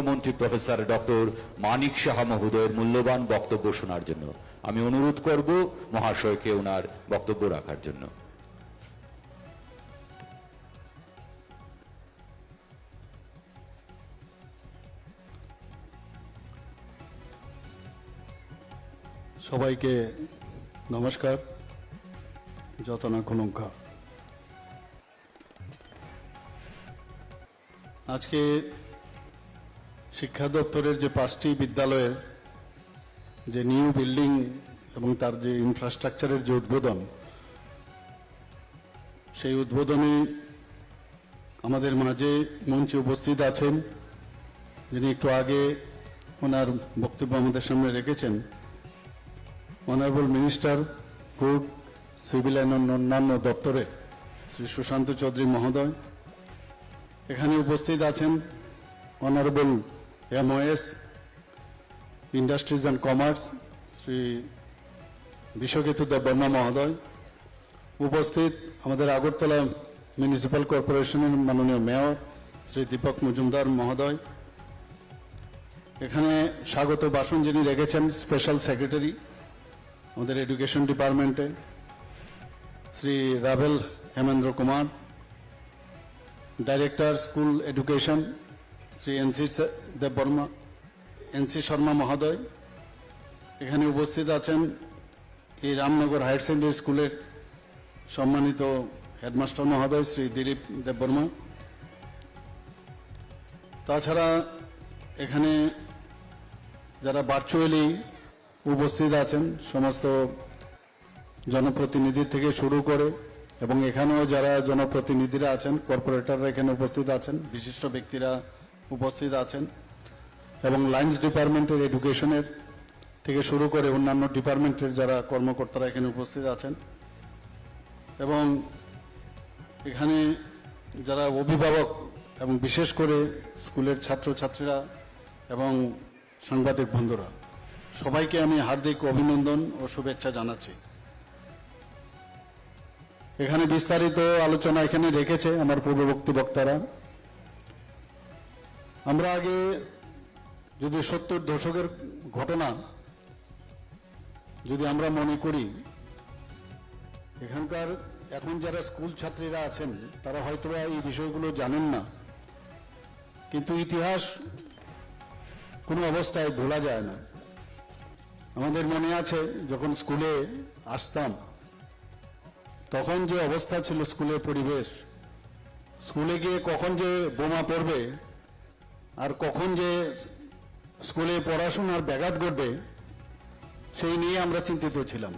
মুখ্যমন্ত্রী professor doctor Manik Saha মহোদয়ের মূল্যবান বক্তব্য শোনার জন্য। আমি অনুরোধ করব মহাশয়কে ওনার বক্তব্য রাখার জন্য। সবাইকে নমস্কার। যতনা কলঙ্কা আজকে শিক্ষা দপ্তরের যে পাঁচটি বিদ্যালয়ের যে নিউ বিল্ডিং এবং তার যে ইনফ্রাস্ট্রাকচারের যে উদ্বোধন, সেই উদ্বোধনে আমাদের মাঝে মঞ্চে উপস্থিত আছেন যিনি একটু আগে ওনার বক্তব্য আমাদের সামনে রেখেছেন। Honourable minister food civil and অন্যান্য দপ্তরে শ্রী সুশান্ত চৌধুরী মহোদয়। এখানে উপস্থিত আছেন honourable MOS industries and commerce Shri Bishwaketu Deb Barma মহোদয় উপস্থিত আমাদের আগরতলা মিউনিসিপ্যাল কর্পোরেশনের মাননীয় মেয়র শ্রী দীপক মজুমদার মহোদয় এখানে স্বাগত ভাষণ যিনি রেখেছেন স্পেশাল সেক্রেটারি আমাদের এডুকেশন ডিপার্টমেন্টে Shri Ravel Hemendra Kumar director school education Shri NC Debbarma NC Sharma মহোদয়। এখানে উপস্থিত আছেন এই রামনগর হায়ার সেকেন্ডারি স্কুলের সম্মানিত হেডমাস্টার মহোদয় শ্রী দিলীপ দেববর্মা তাছাড়া এখানে যারা ভার্চুয়ালি উপস্থিত আছেন, সমস্ত জনপ্রতিনিধি থেকে শুরু করে এবং এখানেও যারা জনপ্রতিনিধিরা আছেন কর্পোরেটররা এখানে উপস্থিত আছেন, বিশিষ্ট ব্যক্তিরা উপস্থিত আছেন এবং লাইন্স ডিপার্টমেন্টের এডুকেশনের থেকে শুরু করে অন্যান্য ডিপার্টমেন্টের যারা কর্মকর্তারা এখানে উপস্থিত আছেন এবং এখানে যারা অভিভাবক এবং বিশেষ করে স্কুলের ছাত্রছাত্রীরা এবং সাংবাদিক বন্ধুরা, সবাইকে আমি হার্দিক অভিনন্দন ও শুভেচ্ছা জানাচ্ছি। এখানে বিস্তারিত আলোচনা এখানে রেখেছে আমার পূর্ববর্তী বক্তারা। আমরা আগে যদি সত্তর দশকের ঘটনা যদি আমরা মনে করি, এখানকার এখন যারা স্কুল ছাত্রীরা আছেন, তারা হয়তো এই বিষয়গুলো জানেন না। কিন্তু ইতিহাস কোনো অবস্থায় ভোলা যায় না। আমাদের মনে আছে, যখন স্কুলে আসতাম, তখন যে অবস্থা ছিল স্কুলের পরিবেশ, স্কুলে গিয়ে কখন যে বোমা পড়বে আর কখন যে স্কুলে পড়াশোনার ব্যাঘাত ঘটবে, সেই নিয়ে আমরা চিন্তিত ছিলাম।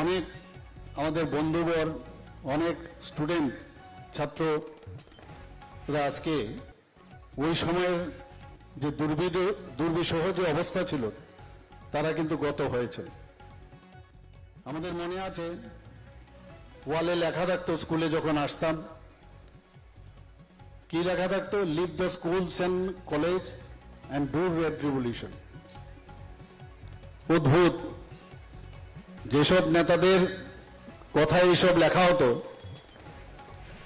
অনেক আমাদের বন্ধুবর, অনেক স্টুডেন্ট, ছাত্ররা আজকে ওই সময়ের যে দুর্বিদ, দুর্বিষহ যে অবস্থা ছিল, তারা কিন্তু গত হয়েছে। আমাদের মনে আছে, ওয়ালে লেখা থাকতো, স্কুলে যখন আসতাম কি লেখা থাকতো? Leave the schools and college and do red revolution অদ্ভুত। যেসব নেতাদের কথা এইসব লেখা হতো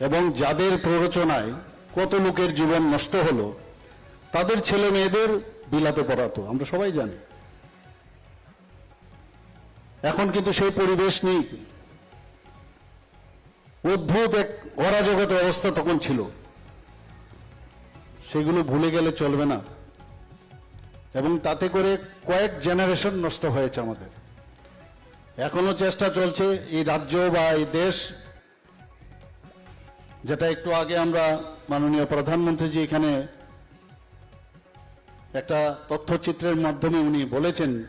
এবং যাদের প্ররোচনায় কত লোকের জীবন নষ্ট হলো, তাদের ছেলে মেয়েদের বিলাতে পড়াতো, আমরা সবাই জানি। এখন কিন্তু সেই পরিবেশ নেই। অদ্ভুত এক অরাজগত অবস্থা তখন ছিল। সেগুলো ভুলে গেলে চলবে না। এবং তাতে করে কয়েক জেনারেশন নষ্ট হয়েছে আমাদের। এখনও চেষ্টা চলছে এই রাজ্য বা এই দেশ, যেটা একটু আগে আমরা মাননীয় প্রধানমন্ত্রীজি এখানে একটা তথ্যচিত্রের মাধ্যমে উনি বলেছেন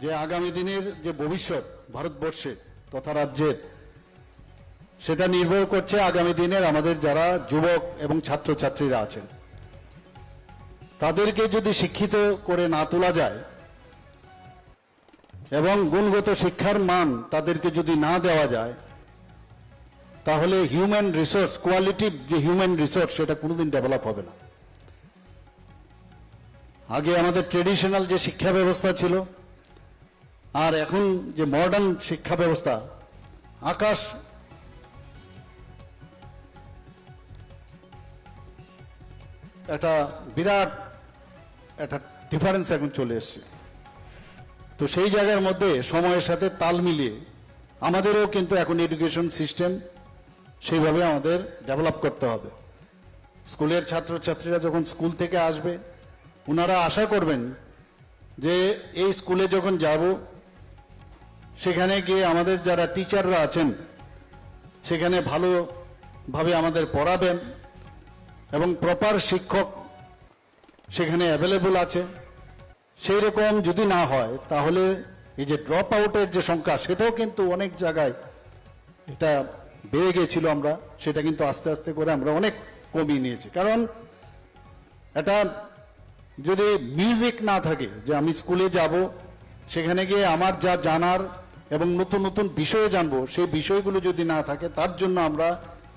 যে আগামী দিনের যে ভবিষ্যৎ ভারতবর্ষে তথা রাজ্যের সেটা নির্ভর করছে আগামী দিনের আমাদের যারা যুবক এবং ছাত্রছাত্রীরা আছেন। তাদেরকে যদি শিক্ষিত করে না তোলা যায় এবং গুণগত শিক্ষার মান তাদেরকে যদি না দেওয়া যায়, তাহলে হিউম্যান রিসোর্স কোয়ালিটিভ যে হিউম্যান রিসোর্স সেটা কোনোদিন ডেভেলপ হবে না। আগে আমাদের ট্রেডিশনাল যে শিক্ষা ব্যবস্থা ছিল, আর এখন যে মডার্ন শিক্ষা ব্যবস্থা, আকাশ একটা বিরাট, একটা ডিফারেন্স এখন চলে এসছে। তো সেই জায়গার মধ্যে সময়ের সাথে তাল মিলিয়ে আমাদেরও কিন্তু এখন এডুকেশন সিস্টেম সেইভাবে আমাদের ডেভেলপ করতে হবে। স্কুলের ছাত্রছাত্রীরা যখন স্কুল থেকে আসবে ওনারা আশা করবেন যে এই স্কুলে যখন যাব, সেখানে গিয়ে আমাদের যারা টিচাররা আছেন, সেখানে ভালোভাবে আমাদের পড়াবেন। এবং প্রপার শিক্ষক সেখানে অ্যাভেলেবল আছে। সেই রকম যদি না হয়, তাহলে এই যে ড্রপ আউটের যে সংখ্যা, সেটাও কিন্তু অনেক জায়গায় এটা বেড়ে গেছিল আমরা। সেটা কিন্তু আস্তে আস্তে করে আমরা অনেক কমিয়ে নিয়েছি। কারণ এটা যদি মিউজিক না থাকে, যে আমি স্কুলে যাব, সেখানে গিয়ে আমার যা জানার এবং নতুন নতুন বিষয়ে জানব, সেই বিষয়গুলো যদি না থাকে, তার জন্য আমরা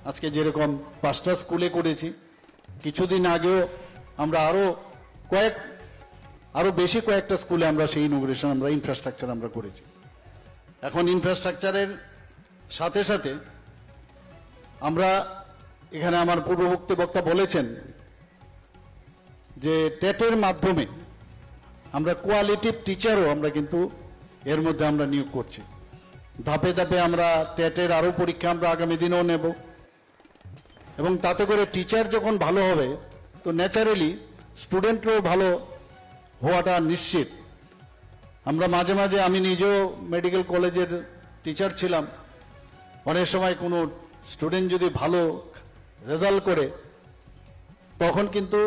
আজকে যেরকম পাঁচটা স্কুলে করেছি। কিছুদিন আগেও আমরা আরও কয়েক, আরও বেশি কয়েকটা স্কুলে আমরা সেই ইনোগ্রেশন আমরা ইনফ্রাস্ট্রাকচার আমরা করেছি। এখন ইনফ্রাস্ট্রাকচারের সাথে সাথে আমরা এখানে আমার পূর্ববর্তী বক্তা বলেছেন যে টেটের মাধ্যমে আমরা কোয়ালিটিভ টিচারও আমরা কিন্তু এর মধ্যে আমরা নিয়োগ করছি। ধাপে ধাপে আমরা টেটের আরও পরীক্ষা আমরা আগামী দিনেও নেব। এবং তাতে করে টিচার যখন ভালো হবে, তো ন্যাচারালি স্টুডেন্টরাও ভালো হওয়াটা নিশ্চিত। আমরা মাঝে মাঝে, আমি নিজেও মেডিকেল কলেজের টিচার ছিলাম। অনেক সময় কোনো স্টুডেন্ট যদি ভালো রেজাল্ট করে, তখন কিন্তু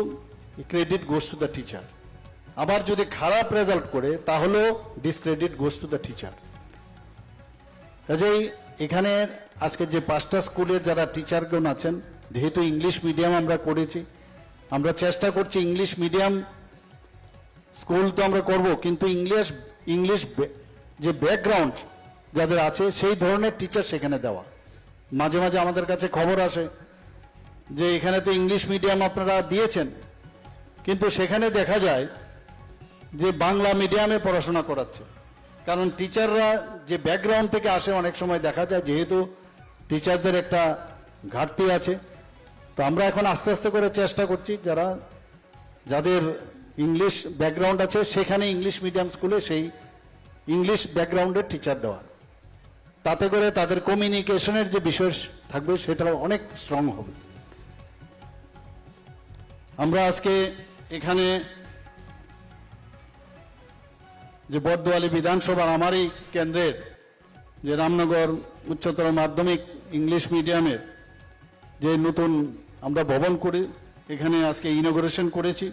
credit goes to the teacher আবার যদি খারাপ রেজাল্ট করে, তাহলেও discredit goes to the teacher কাজেই এখানে আজকে যে পাঁচটা স্কুলের যারা টিচারগণ আছেন যেহেতু ইংলিশ মিডিয়াম আমরা করেছি, আমরা চেষ্টা করছি ইংলিশ মিডিয়াম স্কুল তো আমরা করব, কিন্তু ইংলিশ ইংলিশ যে ব্যাকগ্রাউন্ড যাদের আছে, সেই ধরনের টিচার সেখানে দেওয়া। মাঝে মাঝে আমাদের কাছে খবর আসে যে এখানে তো ইংলিশ মিডিয়াম আপনারা দিয়েছেন, কিন্তু সেখানে দেখা যায় যে বাংলা মিডিয়ামে পড়াশোনা করাচ্ছে। কারণ টিচাররা যে ব্যাকগ্রাউন্ড থেকে আসে, অনেক সময় দেখা যায় যেহেতু টিচারদের একটা ঘাটতি আছে তো আমরা এখন আস্তে আস্তে করে চেষ্টা করছি যারা, যাদের ইংলিশ ব্যাকগ্রাউন্ড আছে, সেখানে ইংলিশ মিডিয়াম স্কুলে সেই ইংলিশ ব্যাকগ্রাউন্ডের টিচার দেওয়া। তাতে করে তাদের কমিউনিকেশনের যে বিষয় থাকবে সেটা অনেক স্ট্রং হবে। আমরা আজকে এখানে যে বর্দোয়ালি বিধানসভার আমারই কেন্দ্রের, যে রামনগর উচ্চতর মাধ্যমিক ইংলিশ মিডিয়ামের যে নতুন আমরা ভবন করে, এখানে আজকে ইনোগ্রেশন করেছি।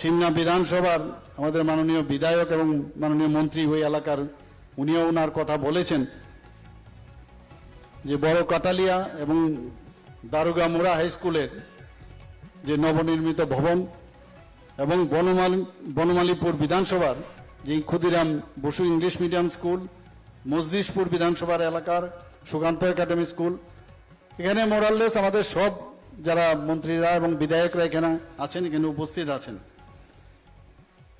সিমনা বিধানসভার আমাদের মাননীয় বিধায়ক এবং মাননীয় মন্ত্রী ওই এলাকার, উনিও ওনার কথা বলেছেন যে বড় কাটালিয়া এবং দারুগা মোড়া হাই স্কুলের যে নবনির্মিত ভবন এবং বনমালী, বনমালীপুর বিধানসভার যে Khudiram Basu English medium school Majlishpur বিধানসভার এলাকার সুকান্ত একাডেমি স্কুল, এখানে মোরাললেস আমাদের সব যারা মন্ত্রীরা এবং বিধায়করা এখানে আছেন, এখানে উপস্থিত আছেন,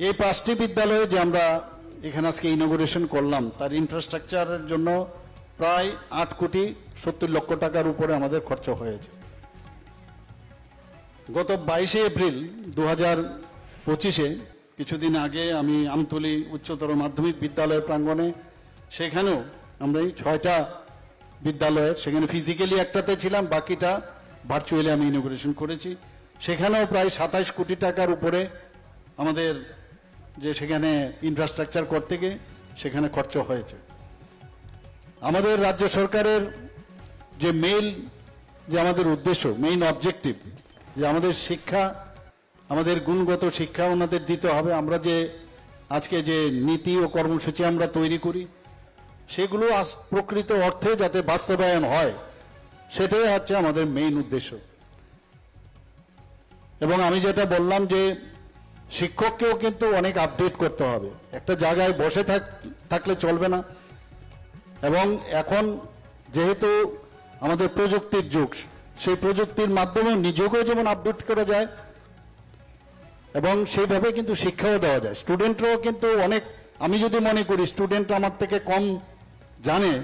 এই পাঁচটি বিদ্যালয়ে যে আমরা এখানে আজকে ইনোগ্রেশন করলাম, তার ইনফ্রাস্ট্রাকচারের জন্য প্রায় আট কোটি সত্তর লক্ষ টাকার উপরে আমাদের খরচ হয়েছে। গত বাইশে এপ্রিল দু হাজার পঁচিশে, কিছুদিন আগে আমি আমতলী উচ্চতর মাধ্যমিক বিদ্যালয় প্রাঙ্গণে, সেখানেও আমরা এই ছয়টা বিদ্যালয়ের, সেখানে ফিজিক্যালি একটাতে ছিলাম, বাকিটা ভার্চুয়ালি আমি ইনোগ্রেশন করেছি। সেখানেও প্রায় সাতাশ কোটি টাকার উপরে আমাদের যে সেখানে ইনফ্রাস্ট্রাকচার করতে গিয়ে সেখানে খরচ হয়েছে। আমাদের রাজ্য সরকারের যে মেইন যে আমাদের উদ্দেশ্য মেইন অবজেক্টিভ যে আমাদের শিক্ষা, আমাদের গুণগত শিক্ষা ওনাদের দিতে হবে। আমরা যে আজকে যে নীতি ও কর্মসূচি আমরা তৈরি করি, সেগুলো প্রকৃত অর্থে যাতে বাস্তবায়ন হয় সেটাই হচ্ছে আমাদের মেইন উদ্দেশ্য। এবং আমি যেটা বললাম যে, শিক্ষককেও কিন্তু অনেক আপডেট করতে হবে। একটা জায়গায় বসে থাক, থাকলে চলবে না। এবং এখন যেহেতু আমাদের প্রযুক্তির যুগ, সেই প্রযুক্তির মাধ্যমে নিজেকেও যেমন আপডেট করা যায়, এবং সেইভাবে কিন্তু শিক্ষাও দেওয়া যায়। স্টুডেন্টরাও কিন্তু অনেক, আমি যদি মনে করি স্টুডেন্ট আমার থেকে কম জানে,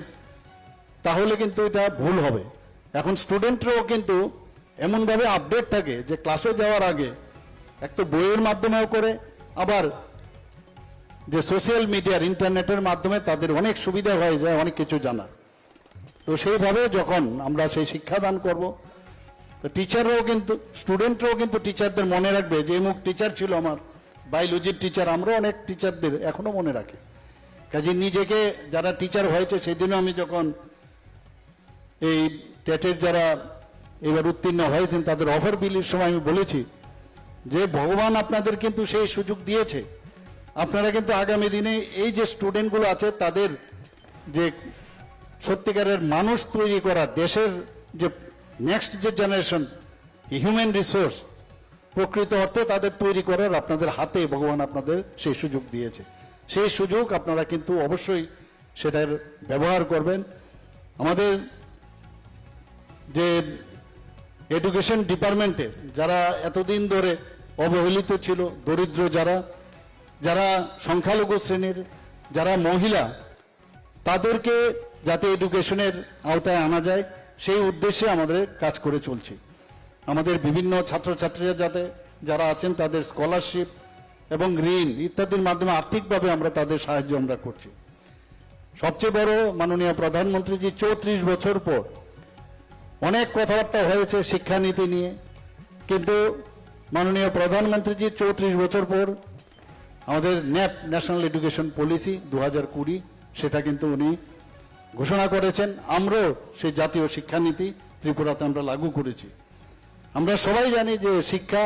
তাহলে কিন্তু এটা ভুল হবে। এখন স্টুডেন্টরাও কিন্তু এমনভাবে আপডেট থাকে যে ক্লাসে যাওয়ার আগে এক তো বইয়ের মাধ্যমেও করে, আবার যে সোশ্যাল মিডিয়ার ইন্টারনেটের মাধ্যমে তাদের অনেক সুবিধা হয়ে যায় অনেক কিছু জানার তো সেইভাবে যখন আমরা সেই শিক্ষাদান করব, তো টিচাররাও কিন্তু স্টুডেন্টরাও কিন্তু টিচারদের মনে রাখবে যে মুখ টিচার ছিল আমার বায়োলজির টিচার আমরাও অনেক টিচারদের এখনও মনে রাখি। কাজে নিজেকে যারা টিচার হয়েছে, সেদিনও আমি যখন এই টেটের যারা এবার উত্তীর্ণ হয়েছেন, তাদের অফার বিলির সময় আমি বলেছি যে, ভগবান আপনাদের কিন্তু সেই সুযোগ দিয়েছে। আপনারা কিন্তু আগামী দিনে এই যে স্টুডেন্টগুলো আছে, তাদের যে সত্যিকারের মানুষ তৈরি করা, দেশের যে নেক্সট যে জেনারেশন হিউম্যান রিসোর্স প্রকৃত অর্থে তাদের তৈরি করার আপনাদের হাতে ভগবান আপনাদের সেই সুযোগ দিয়েছে। সেই সুযোগ আপনারা কিন্তু অবশ্যই সেটার ব্যবহার করবেন। আমাদের যে এডুকেশন ডিপার্টমেন্টে যারা এতদিন ধরে অবহেলিত ছিল, দরিদ্র যারা যারা সংখ্যালঘু শ্রেণির, যারা মহিলা, তাদেরকে যাতে এডুকেশনের আওতায় আনা যায়, সেই উদ্দেশ্যে আমাদের কাজ করে চলছি। আমাদের বিভিন্ন ছাত্রছাত্রীরা যাতে, যারা আছেন তাদের স্কলারশিপ এবং ঋণ ইত্যাদির মাধ্যমে আর্থিকভাবে আমরা তাদের সাহায্য আমরা করছি। সবচেয়ে বড় মাননীয় প্রধানমন্ত্রী প্রধানমন্ত্রীজি চৌত্রিশ বছর পর অনেক কথাবার্তা হয়েছে শিক্ষানীতি নিয়ে, কিন্তু মাননীয় প্রধানমন্ত্রীজি চৌত্রিশ বছর পর আমাদের ন্যাপ ন্যাশনাল এডুকেশন পলিসি দু হাজার কুড়ি, সেটা কিন্তু উনি ঘোষণা করেছেন। আমরাও সেই জাতীয় শিক্ষানীতি ত্রিপুরাতে আমরা লাগু করেছি। আমরা সবাই জানি যে শিক্ষা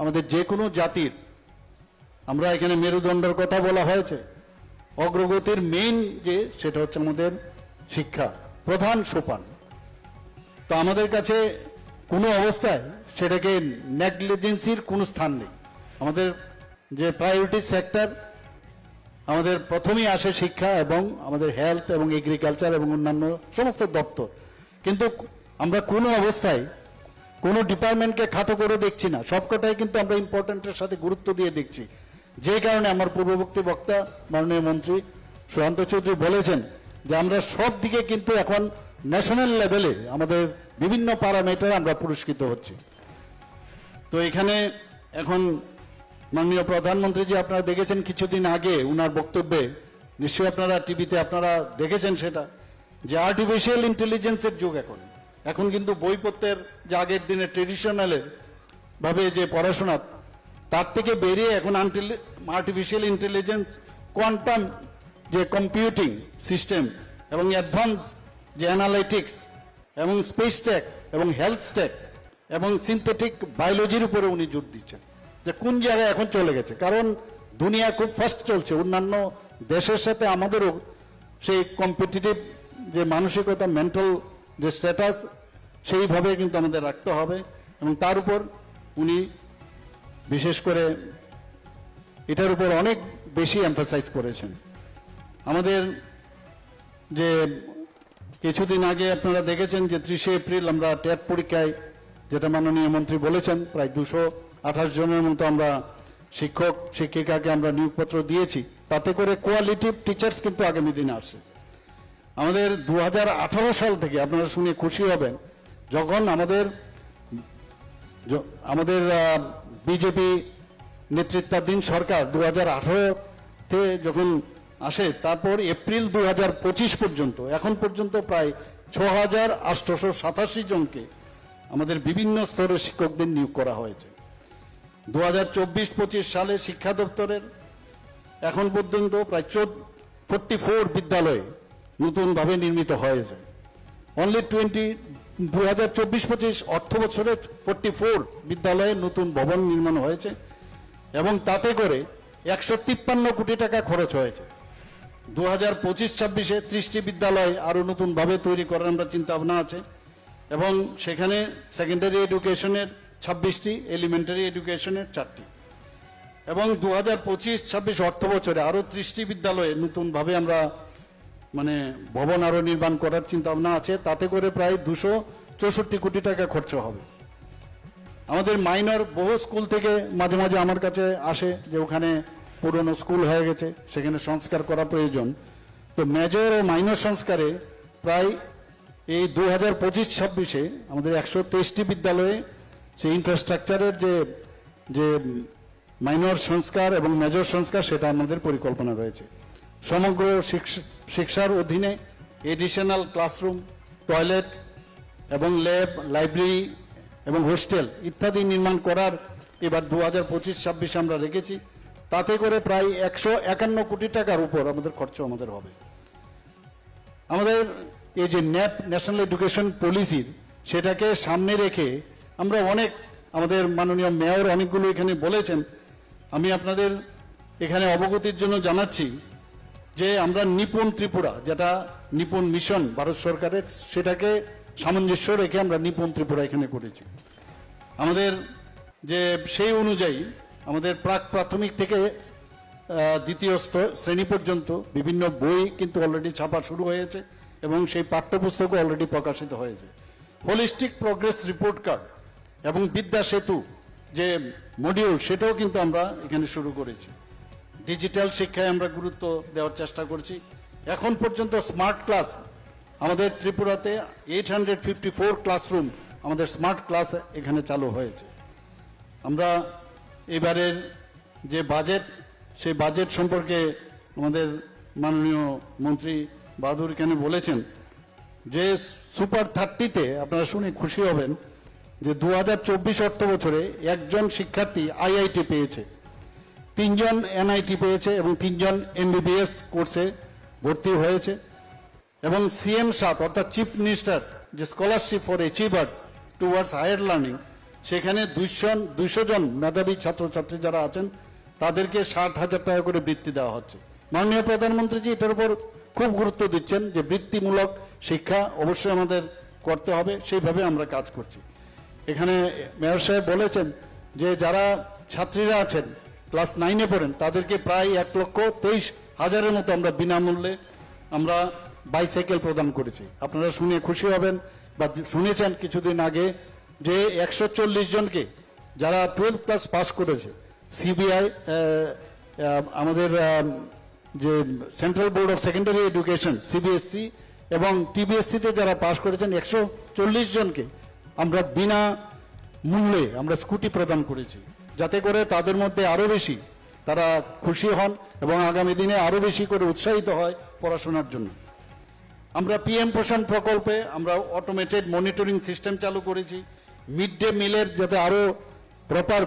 আমাদের যে কোনো জাতির, আমরা এখানে মেরুদণ্ডের কথা বলা হয়েছে, অগ্রগতির মেইন যে, সেটা হচ্ছে আমাদের শিক্ষা, প্রধান সোপান। তো আমাদের কাছে কোনো অবস্থায় সেটাকে নেগলিজেন্সির কোনো স্থান নেই। আমাদের যে প্রায়োরিটি সেক্টর আমাদের প্রথমেই আসে শিক্ষা এবং আমাদের হেলথ এবং এগ্রিকালচার এবং অন্যান্য সমস্ত দপ্তর। কিন্তু আমরা কোনো অবস্থায় কোনো ডিপার্টমেন্টকে খাটো করে দেখছি না। সবকটাই কিন্তু আমরা ইম্পর্টেন্টের সাথে গুরুত্ব দিয়ে দেখছি। যে কারণে আমার পূর্ববর্তী বক্তা, মাননীয় মন্ত্রী সুশান্ত চৌধুরী বলেছেন যে আমরা সব দিকে কিন্তু এখন ন্যাশনাল লেভেলে আমাদের বিভিন্ন প্যারামিটার আমরা পুরস্কৃত হচ্ছি। তো এখানে এখন মাননীয় প্রধানমন্ত্রী যে আপনারা দেখেছেন কিছুদিন আগে উনার বক্তব্যে, নিশ্চয়ই আপনারা টিভিতে আপনারা দেখেছেন সেটা, যে আর্টিফিশিয়াল ইন্টেলিজেন্সের যুগ এখন। এখন কিন্তু বইপত্রের যে আগের দিনে ট্রেডিশনালের ভাবে যে পড়াশোনা, তার থেকে বেরিয়ে এখন আর্টিফিশিয়াল ইন্টেলিজেন্স কোয়ান্টাম যে কম্পিউটিং সিস্টেম এবং অ্যাডভান্স যে অ্যানালাইটিক্স এবং স্পেস টেক এবং হেলথ টেক এবং সিনথেটিক বায়োলজির উপরে উনি জোর দিচ্ছেন যে কোন জায়গায় এখন চলে গেছে। কারণ দুনিয়া খুব ফাস্ট চলছে। অন্যান্য দেশের সাথে আমাদেরও সেই কম্পিটিটিভ যে মানসিকতা মেন্টাল যে স্ট্যাটাস সেইভাবে কিন্তু আমাদের রাখতে হবে এবং তার উপর উনি বিশেষ করে এটার উপর অনেক বেশি এমফাসাইজ করেছেন। আমাদের যে কিছুদিন আগে আপনারা দেখেছেন যে ত্রিশে এপ্রিল আমরা টেট পরীক্ষায় যেটা মাননীয় মন্ত্রী বলেছেন, প্রায় দুশো আঠাশ জনের মতো আমরা শিক্ষক, শিক্ষিকাকে আমরা নিয়োগপত্র দিয়েছি। তাতে করে কোয়ালিটিভ টিচার্স কিন্তু আগামী দিনে আসে। আমাদের দু হাজার আঠারো সাল থেকে আপনারা শুনে খুশি হবেন, যখন আমাদের আমাদের বিজেপি নেতৃত্বাধীন সরকার দু হাজার যখন আসে, তারপর এপ্রিল দু হাজার পঁচিশ পর্যন্ত, এখন পর্যন্ত প্রায় ছ হাজার আটশোশো সাতাশি জনকে আমাদের বিভিন্ন স্তরের শিক্ষকদের নিয়োগ করা হয়েছে। দু হাজার চব্বিশ পঁচিশ সালে শিক্ষা দপ্তরের এখন পর্যন্ত প্রায় ফোরটি ফোর বিদ্যালয়ে নতুনভাবে নির্মিত হয়েছে। অনলি টোয়েন্টি দু হাজার চব্বিশ পঁচিশ অর্থ বছরে ফোরটি ফোর বিদ্যালয়ে নতুন ভবন নির্মাণ হয়েছে এবং তাতে করে একশো তিপ্পান্ন কোটি টাকা খরচ হয়েছে। দু হাজার পঁচিশ ছাব্বিশে ত্রিশটি বিদ্যালয় আরও নতুনভাবে তৈরি করার আমরা চিন্তা ভাবনা আছে এবং সেখানে সেকেন্ডারি এডুকেশনের ছাব্বিশটি এলিমেন্টারি এডুকেশনের চারটি। এবং দু হাজার পঁচিশ ছাব্বিশ অর্থ বছরে আরও ত্রিশটি বিদ্যালয়ে নতুনভাবে আমরা মানে ভবন আরও নির্মাণ করার চিন্তা ভাবনা আছে। তাতে করে প্রায় দুশো চৌষট্টি কোটি টাকা খরচ হবে। আমাদের মাইনর বহু স্কুল থেকে মাঝে মাঝে আমার কাছে আসে যে ওখানে পুরনো স্কুল হয়ে গেছে, সেখানে সংস্কার করা প্রয়োজন। তো মেজর ও মাইনর সংস্কারে প্রায় এই দু হাজার পঁচিশ ছাব্বিশে আমাদের একশো তেইশটি বিদ্যালয়ে সেই ইনফ্রাস্ট্রাকচারের যে যে মাইনর সংস্কার এবং মেজর সংস্কার, সেটা আমাদের পরিকল্পনা রয়েছে। সমগ্র শিক্ষার অধীনে এডিশনাল ক্লাসরুম টয়লেট এবং ল্যাব লাইব্রেরি এবং হোস্টেল ইত্যাদি নির্মাণ করার এবার দু হাজার পঁচিশ ছাব্বিশে আমরা রেখেছি। তাতে করে প্রায় একশো একান্ন কোটি টাকার উপর আমাদের খরচ আমাদের হবে। আমাদের এই যে ন্যাপ, ন্যাশনাল এডুকেশন পলিসির সেটাকে সামনে রেখে আমরা অনেক আমাদের মাননীয় মেয়র অনেকগুলো এখানে বলেছেন। আমি আপনাদের এখানে অবগতির জন্য জানাচ্ছি যে আমরা নিপুণ ত্রিপুরা, যেটা নিপুণ মিশন ভারত সরকারের, সেটাকে সামঞ্জস্য রেখে আমরা নিপুণ ত্রিপুরা এখানে করেছি। আমাদের যে সেই অনুযায়ী আমাদের প্রাক প্রাথমিক থেকে দ্বিতীয় শ্রেণি পর্যন্ত বিভিন্ন বই কিন্তু অলরেডি ছাপা শুরু হয়েছে এবং সেই পাঠ্যপুস্তকও অলরেডি প্রকাশিত হয়েছে। হোলিস্টিক প্রগ্রেস রিপোর্ট কার্ড এবং বিদ্যা সেতু যে মডিউল সেটাও কিন্তু আমরা এখানে শুরু করেছি। ডিজিটাল শিক্ষায় আমরা গুরুত্ব দেওয়ার চেষ্টা করছি। এখন পর্যন্ত স্মার্ট ক্লাস আমাদের ত্রিপুরাতে eight hundred fifty four classroom আমাদের স্মার্ট ক্লাস এখানে চালু হয়েছে। আমরা এবারের যে বাজেট সেই বাজেট সম্পর্কে আমাদের মাননীয় মন্ত্রী বাহাদুর কেন বলেছেন যে সুপার থার্টিতে আপনারা শুনে খুশি হবেন যে দু হাজার চব্বিশ অর্থ বছরে একজন শিক্ষার্থী আইআইটি পেয়েছে, তিনজন এনআইটি পেয়েছে এবং তিনজন এমবিবিএস কোর্সে ভর্তি হয়েছে এবং সিএম সাত, অর্থাৎ চিফ মিনিস্টার যে scholarship for achievers towards higher learning সেখানে দুইশো দুইশো জন মেধাবী ছাত্রছাত্রী যারা আছেন, তাদেরকে ষাট হাজার টাকা করে বৃত্তি দেওয়া হচ্ছে। মাননীয় প্রধানমন্ত্রীজি এটার উপর খুব গুরুত্ব দিচ্ছেন যে বৃত্তিমূলক শিক্ষা অবশ্যই আমাদের করতে হবে, সেইভাবে আমরা কাজ করছি। এখানে মেয়র সাহেব বলেছেন যে যারা ছাত্রীরা আছেন, ক্লাস নাইনে পড়েন, তাদেরকে প্রায় এক লক্ষ তেইশ হাজারের মতো আমরা বিনামূল্যে আমরা বাইসাইকেল প্রদান করেছি। আপনারা শুনে খুশি হবেন বা শুনেছেন কিছুদিন আগে যে একশো চল্লিশ জনকে যারা টুয়েলভ ক্লাস পাস করেছে সিবিআই আমাদের যে central board of secondary education CBSC এবং টিবিএসসিতে যারা পাস করেছেন, একশো চল্লিশ জনকে আমরা বিনা মূল্যে আমরা স্কুটি প্রদান করেছি। যাতে করে তাদের মধ্যে আরও বেশি তারা খুশি হন এবং আগামী দিনে আরও বেশি করে উৎসাহিত হয় পড়াশোনার জন্য। আমরা পিএম পোষণ প্রকল্পে আমরা অটোমেটেড মনিটরিং সিস্টেম চালু করেছি। মিড ডে মিলের যাতে আরও প্রপার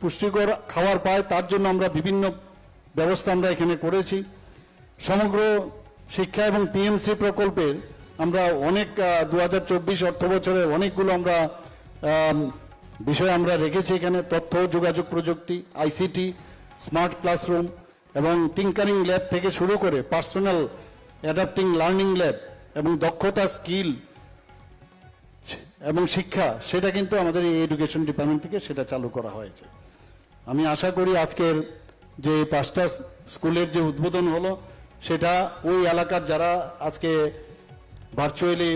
পুষ্টিকর খাবার পায় তার জন্য আমরা বিভিন্ন ব্যবস্থা আমরা এখানে করেছি। সমগ্র শিক্ষা এবং পিএমসি প্রকল্পের আমরা অনেক দু হাজার চব্বিশ অর্থ বছরে অনেকগুলো আমরা আম, বিষয় আমরা রেখেছি এখানে। তথ্য যোগাযোগ প্রযুক্তি আইসিটি স্মার্ট ক্লাসরুম এবং টিঙ্কারিং ল্যাব থেকে শুরু করে পার্সোনাল অ্যাডাপ্টিং লার্নিং ল্যাব এবং দক্ষতা স্কিল এবং শিক্ষা, সেটা কিন্তু আমাদের এই এডুকেশন ডিপার্টমেন্ট থেকে সেটা চালু করা হয়েছে। আমি আশা করি আজকের যে পাঁচটা স্কুলের যে উদ্বোধন হলো, সেটা ওই এলাকার যারা আজকে ভার্চুয়ালি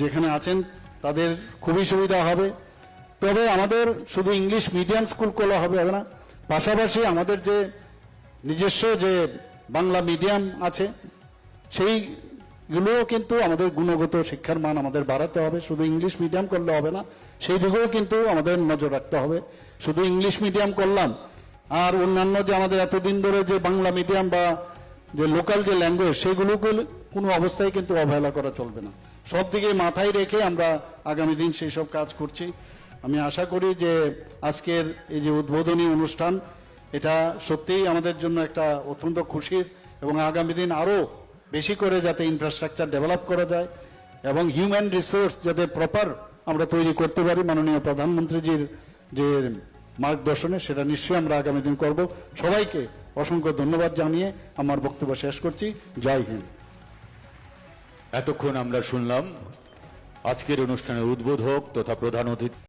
যেখানে আছেন, তাদের খুবই সুবিধা হবে। তবে আমাদের শুধু ইংলিশ মিডিয়াম স্কুল খোলা হবে না, পাশাপাশি আমাদের যে নিজস্ব যে বাংলা মিডিয়াম আছে সেইগুলোও কিন্তু আমাদের গুণগত শিক্ষার মান আমাদের বাড়াতে হবে। শুধু ইংলিশ মিডিয়াম করলে হবে না, সেই দিকেও কিন্তু আমাদের নজর রাখতে হবে। শুধু ইংলিশ মিডিয়াম করলাম, আর অন্যান্য যে আমাদের এতদিন ধরে যে বাংলা মিডিয়াম বা যে লোকাল যে ল্যাঙ্গুয়েজ সেগুলোকে কোনো অবস্থায় কিন্তু অবহেলা করা চলবে না। সব দিকে মাথায় রেখে আমরা আগামী দিন সেই সব কাজ করছি। আমি আশা করি যে আজকের এই যে উদ্বোধনী অনুষ্ঠান, এটা সত্যিই আমাদের জন্য একটা অত্যন্ত খুশির এবং আগামী দিন আরও বেশি করে যাতে ইনফ্রাস্ট্রাকচার ডেভেলপ করা যায় এবং হিউম্যান রিসোর্স যাতে প্রপার আমরা তৈরি করতে পারি মাননীয় প্রধানমন্ত্রীজির যে মার্গদর্শনে, সেটা নিশ্চয়ই আমরা আগামী দিন করব। সবাইকে অসংখ্য ধন্যবাদ জানিয়ে আমার বক্তব্য শেষ করছি। জয় হিন্দ। এতক্ষণ আমরা শুনলাম আজকের অনুষ্ঠানের উদ্বোধক তথা প্রধান অতিথি